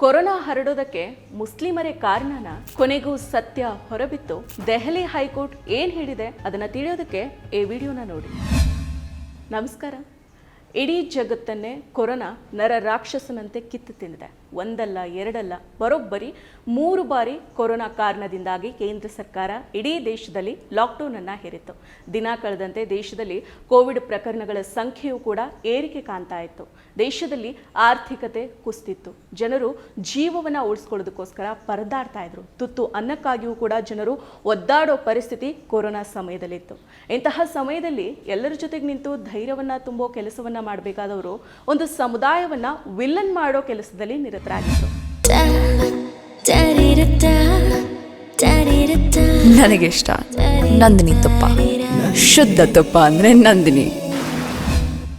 Corona ಹರಡೋದಕ್ಕೆ ಮುಸ್ಲಿಮರೇ ಕಾರಣನ? ಕೊನೆಗೂ ಸತ್ಯ ಹೊರಬಿತ್ತು. ದೆಹಲಿ ಹೈಕೋರ್ಟ್ ಏನ್ ಹೇಳಿದೆ? ಅದನ್ನ ತಿಳಿಯೋದಕ್ಕೆ ಈ ವಿಡಿಯೋನ ನೋಡಿ. ನಮಸ್ಕಾರ. ಇಡೀ ಜಗತ್ತನ್ನೇ ಕೊರೋನಾ ನರ ರಾಕ್ಷಸನಂತೆ ಕಿತ್ತು ತಿಂದಿದೆ. ಒಂದಲ್ಲ, ಎರಡಲ್ಲ, ಬರೋಬ್ಬರಿ ಮೂರು ಬಾರಿ ಕೊರೋನಾ ಕಾರಣದಿಂದಾಗಿ ಕೇಂದ್ರ ಸರ್ಕಾರ ಇಡೀ ದೇಶದಲ್ಲಿ ಲಾಕ್ಡೌನ್ ಅನ್ನ ಹೇರಿತ್ತು. ದಿನ ಕಳೆದಂತೆ ದೇಶದಲ್ಲಿ ಕೋವಿಡ್ ಪ್ರಕರಣಗಳ ಸಂಖ್ಯೆಯೂ ಕೂಡ ಏರಿಕೆ ಕಾಣ್ತಾ ಇತ್ತು. ದೇಶದಲ್ಲಿ ಆರ್ಥಿಕತೆ ಕುಸಿತಿತ್ತು. ಜನರು ಜೀವವನ್ನ ಉಳಿಸ್ಕೊಳ್ಳೋದಕ್ಕೋಸ್ಕರ ಪರದಾಡ್ತಾ ಇದ್ರು. ತುತ್ತು ಅನ್ನಕ್ಕಾಗಿಯೂ ಕೂಡ ಜನರು ಒದ್ದಾಡೋ ಪರಿಸ್ಥಿತಿ ಕೊರೋನಾ ಸಮಯದಲ್ಲಿತ್ತು. ಇಂತಹ ಸಮಯದಲ್ಲಿ ಎಲ್ಲರ ಜೊತೆಗೆ ನಿಂತು ಧೈರ್ಯವನ್ನ ತುಂಬೋ ಕೆಲಸವನ್ನ ಮಾಡಬೇಕಾದವರು, ಒಂದು ಸಮುದಾಯವನ್ನ ವಿಲ್ಲನ್ ಮಾಡೋ ಕೆಲಸದಲ್ಲಿ ನಿರತರಾಗಿದ್ರು ನನಗೆ ಇಷ್ಟ ನಂದಿನಿ ತುಪ್ಪ. ಶುದ್ಧ ತುಪ್ಪ ಅಂದ್ರೆ ನಂದಿನಿ.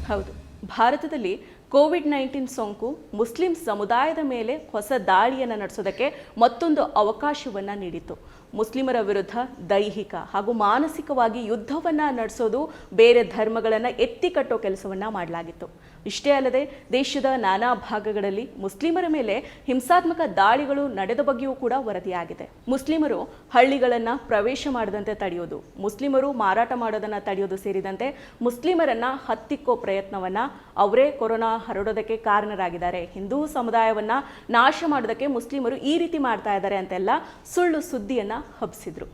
ಹೌದು. ಭಾರತದಲ್ಲಿ ಕೋವಿಡ್ ನೈನ್ಟೀನ್ ಸೋಂಕು ಮುಸ್ಲಿಂ ಸಮುದಾಯದ ಮೇಲೆ ಹೊಸ ದಾಳಿಯನ್ನು ನಡೆಸೋದಕ್ಕೆ ಮತ್ತೊಂದು ಅವಕಾಶವನ್ನು ನೀಡಿತು ಮುಸ್ಲಿಮರ ವಿರುದ್ಧ ದೈಹಿಕ ಹಾಗೂ ಮಾನಸಿಕವಾಗಿ ಯುದ್ಧವನ್ನು ನಡೆಸೋದು ಬೇರೆ ಧರ್ಮಗಳನ್ನು ಎತ್ತಿ ಕಟ್ಟೋ ಕೆಲಸವನ್ನು ಮಾಡಲಾಗಿತ್ತು. ಇಷ್ಟೇ ಅಲ್ಲದೆ ದೇಶದ ನಾನಾ ಭಾಗಗಳಲ್ಲಿ ಮುಸ್ಲಿಮರ ಮೇಲೆ ಹಿಂಸಾತ್ಮಕ ದಾಳಿಗಳು ನಡೆದ ಬಗ್ಗೆಯೂ ಕೂಡ ವರದಿಯಾಗಿದೆ. ಮುಸ್ಲಿಮರು ಹಳ್ಳಿಗಳನ್ನು ಪ್ರವೇಶ ಮಾಡದಂತೆ ತಡೆಯೋದು, ಮುಸ್ಲಿಮರು ಮಾರಾಟ ಮಾಡೋದನ್ನು ತಡೆಯೋದು ಸೇರಿದಂತೆ ಮುಸ್ಲಿಮರನ್ನ ಹತ್ತಿಕ್ಕೋ ಪ್ರಯತ್ನವನ್ನ ಅವರೇ ಕೊರೋನಾ ಹರಡೋದಕ್ಕೆ ಕಾರಣರಾಗಿದ್ದಾರೆ. ಹಿಂದೂ ಸಮುದಾಯವನ್ನ ನಾಶ ಮಾಡೋದಕ್ಕೆ ಮುಸ್ಲಿಮರು ಈ ರೀತಿ ಮಾಡ್ತಾ ಇದ್ದಾರೆ ಅಂತೆಲ್ಲ ಸುಳ್ಳು ಸುದ್ದಿಯನ್ನ ಹಬ್ಬಿಸಿದ್ರು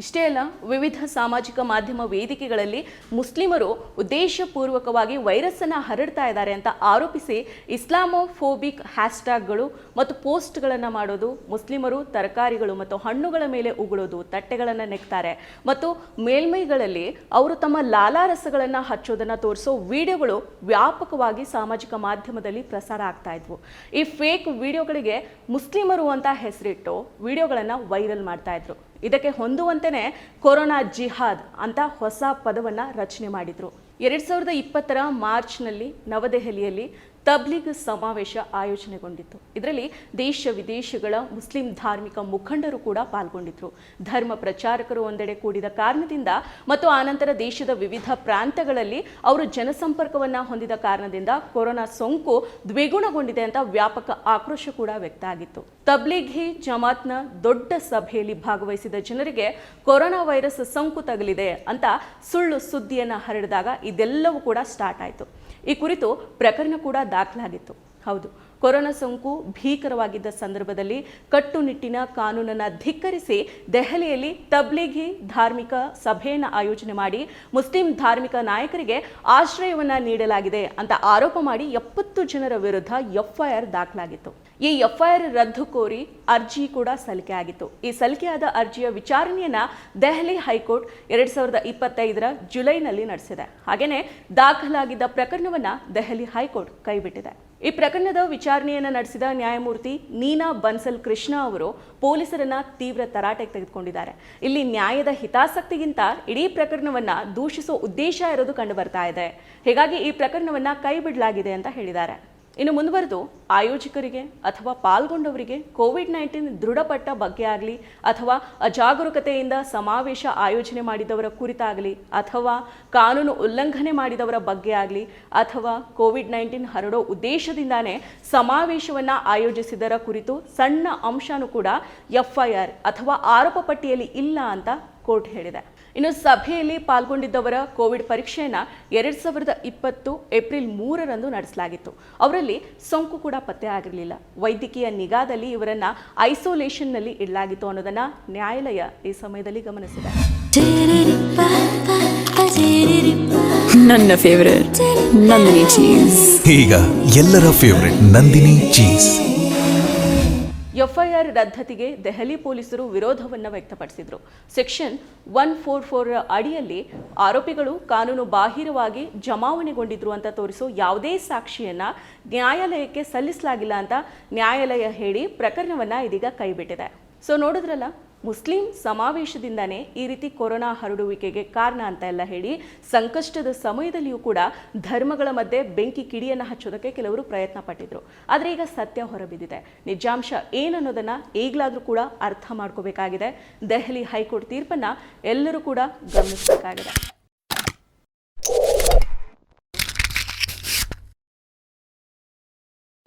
ಇಷ್ಟೇ ಅಲ್ಲ, ವಿವಿಧ ಸಾಮಾಜಿಕ ಮಾಧ್ಯಮ ವೇದಿಕೆಗಳಲ್ಲಿ ಮುಸ್ಲಿಮರು ಉದ್ದೇಶಪೂರ್ವಕವಾಗಿ ವೈರಸ್ಸನ್ನು ಹರಡ್ತಾ ಇದ್ದಾರೆ ಅಂತ ಆರೋಪಿಸಿ ಇಸ್ಲಾಮೋಫೋಬಿಕ್ ಹ್ಯಾಶ್ಟ್ಯಾಗ್ಗಳು ಮತ್ತು ಪೋಸ್ಟ್ಗಳನ್ನು ಮಾಡೋದು, ಮುಸ್ಲಿಮರು ತರಕಾರಿಗಳು ಮತ್ತು ಹಣ್ಣುಗಳ ಮೇಲೆ ಉಗುಳೋದು, ತಟ್ಟೆಗಳನ್ನು ನೆಕ್ತಾರೆ. ಮತ್ತು ಮೇಲ್ಮೈಗಳಲ್ಲಿ ಅವರು ತಮ್ಮ ಲಾಲಾರಸಗಳನ್ನು ಹಚ್ಚೋದನ್ನು ತೋರಿಸೋ ವಿಡಿಯೋಗಳು ವ್ಯಾಪಕವಾಗಿ ಸಾಮಾಜಿಕ ಮಾಧ್ಯಮದಲ್ಲಿ ಪ್ರಸಾರ ಆಗ್ತಾ ಇದ್ವು. ಈ ಫೇಕ್ ವಿಡಿಯೋಗಳಿಗೆ ಮುಸ್ಲಿಮರು ಅಂತ ಹೆಸರಿಟ್ಟು ವಿಡಿಯೋಗಳನ್ನು ವೈರಲ್ ಮಾಡ್ತಾ ಇದ್ರು. ಇದಕ್ಕೆ ಹೊಂದುವಂತೆಯೇ ಕೊರೋನಾ ಜಿಹಾದ್ ಅಂತ ಹೊಸ ಪದವನ್ನು ರಚನೆ ಮಾಡಿದರು. ಎರಡು ಸಾವಿರದ ಇಪ್ಪತ್ತರ ಮಾರ್ಚ್ನಲ್ಲಿ ನವದೆಹಲಿಯಲ್ಲಿ ತಬ್ಲಿಗ್ ಸಮಾವೇಶ ಆಯೋಜನೆಗೊಂಡಿತ್ತು. ಇದರಲ್ಲಿ ದೇಶ ವಿದೇಶಗಳ ಮುಸ್ಲಿಂ ಧಾರ್ಮಿಕ ಮುಖಂಡರು ಕೂಡ ಪಾಲ್ಗೊಂಡಿದ್ರು. ಧರ್ಮ ಪ್ರಚಾರಕರು ಒಂದೆಡೆ ಕೂಡಿದ ಕಾರಣದಿಂದ ಮತ್ತು ಆನಂತರ ದೇಶದ ವಿವಿಧ ಪ್ರಾಂತಗಳಲ್ಲಿ ಅವರು ಜನಸಂಪರ್ಕವನ್ನು ಹೊಂದಿದ ಕಾರಣದಿಂದ ಕೊರೋನಾ ಸೋಂಕು ದ್ವಿಗುಣಗೊಂಡಿದೆ ಅಂತ ವ್ಯಾಪಕ ಆಕ್ರೋಶ ಕೂಡ ವ್ಯಕ್ತ ಆಗಿತ್ತು ತಬ್ಲಿಗ್ ಹಿ ಜಮಾತ್ನ ದೊಡ್ಡ ಸಭೆಯಲ್ಲಿ ಭಾಗವಹಿಸಿದ ಜನರಿಗೆ ಕೊರೋನಾ ವೈರಸ್ ಸೋಂಕು ತಗಲಿದೆ ಅಂತ ಸುಳ್ಳು ಸುದ್ದಿಯನ್ನು ಹರಡಿದಾಗ ಇದೆಲ್ಲವೂ ಕೂಡ ಸ್ಟಾರ್ಟ್ ಆಯಿತು. ಈ ಕುರಿತು ಪ್ರಕರಣ ಕೂಡ ದಾಖಲಾಗಿತ್ತು. ಹೌದು. ಕೊರೋನಾ ಸೋಂಕು ಭೀಕರವಾಗಿದ್ದ ಸಂದರ್ಭದಲ್ಲಿ ಕಟ್ಟುನಿಟ್ಟಿನ ಕಾನೂನನ್ನು ಧಿಕ್ಕರಿಸಿ ದೆಹಲಿಯಲ್ಲಿ ತಬ್ಲಿಗಿ ಧಾರ್ಮಿಕ ಸಭೆಯನ್ನು ಆಯೋಜನೆ ಮಾಡಿ ಮುಸ್ಲಿಂ ಧಾರ್ಮಿಕ ನಾಯಕರಿಗೆ ಆಶ್ರಯವನ್ನು ನೀಡಲಾಗಿದೆ ಅಂತ ಆರೋಪ ಮಾಡಿ ಎಪ್ಪತ್ತು ಜನರ ವಿರುದ್ಧ ಎಫ್ಐಆರ್ ದಾಖಲಾಗಿತ್ತು. ಈ ಎಫ್ಐಆರ್ ರದ್ದು ಕೋರಿ ಅರ್ಜಿ ಕೂಡ ಸಲ್ಲಿಕೆ ಆಗಿತ್ತು. ಈ ಸಲ್ಲಿಕೆಯಾದ ಅರ್ಜಿಯ ವಿಚಾರಣೆಯನ್ನ ದೆಹಲಿ ಹೈಕೋರ್ಟ್ ಎರಡ್ ಸಾವಿರದ ಇಪ್ಪತ್ತೈದರ ಜುಲೈನಲ್ಲಿ ನಡೆಸಿದೆ. ಹಾಗೆಯೇ ದಾಖಲಾಗಿದ್ದ ಪ್ರಕರಣವನ್ನ ದೆಹಲಿ ಹೈಕೋರ್ಟ್ ಕೈಬಿಟ್ಟಿದೆ. ಈ ಪ್ರಕರಣದ ವಿಚಾರಣೆಯನ್ನು ನಡೆಸಿದ ನ್ಯಾಯಮೂರ್ತಿ ನೀನಾ ಬನ್ಸಲ್ ಕೃಷ್ಣ ಅವರು ಪೊಲೀಸರನ್ನ ತೀವ್ರ ತರಾಟೆಗೆ ತೆಗೆದುಕೊಂಡಿದ್ದಾರೆ. ಇಲ್ಲಿ ನ್ಯಾಯದ ಹಿತಾಸಕ್ತಿಗಿಂತ ಇಡೀ ಪ್ರಕರಣವನ್ನ ದೂಷಿಸೋ ಉದ್ದೇಶ ಇರೋದು ಕಂಡು ಬರ್ತಾ ಇದೆ. ಹೀಗಾಗಿ ಈ ಪ್ರಕರಣವನ್ನ ಕೈ ಬಿಡಲಾಗಿದೆ ಅಂತ ಹೇಳಿದ್ದಾರೆ. ಇನ್ನು ಮುಂದುವರೆದು ಆಯೋಜಕರಿಗೆ ಅಥವಾ ಪಾಲ್ಗೊಂಡವರಿಗೆ ಕೋವಿಡ್ ನೈನ್ಟೀನ್ ದೃಢಪಟ್ಟ ಬಗ್ಗೆ ಆಗಲಿ ಅಥವಾ ಅಜಾಗರೂಕತೆಯಿಂದ ಸಮಾವೇಶ ಆಯೋಜನೆ ಮಾಡಿದವರ ಕುರಿತಾಗಲಿ ಅಥವಾ ಕಾನೂನು ಉಲ್ಲಂಘನೆ ಮಾಡಿದವರ ಬಗ್ಗೆ ಆಗಲಿ ಅಥವಾ ಕೋವಿಡ್ ನೈನ್ಟೀನ್ ಹರಡೋ ಉದ್ದೇಶದಿಂದಾನೇ ಸಮಾವೇಶವನ್ನು ಆಯೋಜಿಸಿದರ ಕುರಿತು ಸಣ್ಣ ಅಂಶನೂ ಕೂಡ ಎಫ್ಐಆರ್ ಅಥವಾ ಆರೋಪ ಪಟ್ಟಿಯಲ್ಲಿ ಇಲ್ಲ ಅಂತ ಕೋರ್ಟ್ ಹೇಳಿದೆ. ಇನ್ನು ಸಭೆಯಲ್ಲಿ ಪಾಲ್ಗೊಂಡಿದ್ದವರ ಕೋವಿಡ್ ಪರೀಕ್ಷೆಯನ್ನು ಎರಡ್ ಸಾವಿರದ ಇಪ್ಪತ್ತು ಏಪ್ರಿಲ್ ಮೂರರಂದು ನಡೆಸಲಾಗಿತ್ತು. ಅವರಲ್ಲಿ ಸೋಂಕು ಕೂಡ ಪತ್ತೆ ಆಗಿರಲಿಲ್ಲ. ವೈದ್ಯಕೀಯ ನಿಗಾದಲ್ಲಿ ಇವರನ್ನ ಐಸೋಲೇಷನ್ನಲ್ಲಿ ಇಡಲಾಗಿತ್ತು ಅನ್ನೋದನ್ನ ನ್ಯಾಯಾಲಯ ಈ ಸಮಯದಲ್ಲಿ ಗಮನಿಸಿದೆ. ನನ್ನ ಫೇವರೇಟ್ ನಂದಿನಿ ಚೀಸ್ ಈಗ ಎಲ್ಲರ ಫೇವರೆಟ್ ನಂದಿನಿ ಚೀಸ್ ಎಫ್ಐಆರ್ ರದ್ದತಿಗೆ ದೆಹಲಿ ಪೊಲೀಸರು ವಿರೋಧವನ್ನು ವ್ಯಕ್ತಪಡಿಸಿದರು. ಸೆಕ್ಷನ್ ಒನ್ ಫೋರ್ ಫೋರ್ ಅಡಿಯಲ್ಲಿ ಆರೋಪಿಗಳು ಕಾನೂನು ಬಾಹಿರವಾಗಿ ಜಮಾವಣೆಗೊಂಡಿದ್ರು ಅಂತ ತೋರಿಸೋ ಯಾವುದೇ ಸಾಕ್ಷಿಯನ್ನ ನ್ಯಾಯಾಲಯಕ್ಕೆ ಸಲ್ಲಿಸಲಾಗಿಲ್ಲ ಅಂತ ನ್ಯಾಯಾಲಯ ಹೇಳಿ ಪ್ರಕರಣವನ್ನ ಇದೀಗ ಕೈಬಿಟ್ಟಿದೆ. ಸೊ ನೋಡಿದ್ರಲ್ಲ ಮುಸ್ಲಿಂ ಸಮಾವೇಶದಿಂದನೇ ಈ ರೀತಿ ಕೊರೋನಾ ಹರಡುವಿಕೆಗೆ ಕಾರಣ ಅಂತ ಎಲ್ಲ ಹೇಳಿ ಸಂಕಷ್ಟದ ಸಮಯದಲ್ಲಿಯೂ ಕೂಡ ಧರ್ಮಗಳ ಮಧ್ಯೆ ಬೆಂಕಿ ಕಿಡಿಯನ್ನು ಹಚ್ಚೋದಕ್ಕೆ ಕೆಲವರು ಪ್ರಯತ್ನ ಪಟ್ಟಿದ್ರು. ಆದರೆ ಈಗ ಸತ್ಯ ಹೊರಬಿದ್ದಿದೆ. ನಿಜಾಂಶ ಏನನ್ನೋದನ್ನು ಈಗಲಾದರೂ ಕೂಡ ಅರ್ಥ ಮಾಡ್ಕೋಬೇಕಾಗಿದೆ. ದೆಹಲಿ ಹೈಕೋರ್ಟ್ ತೀರ್ಪನ್ನು ಎಲ್ಲರೂ ಕೂಡ ಗಮನಿಸಬೇಕಾಗಿದೆ.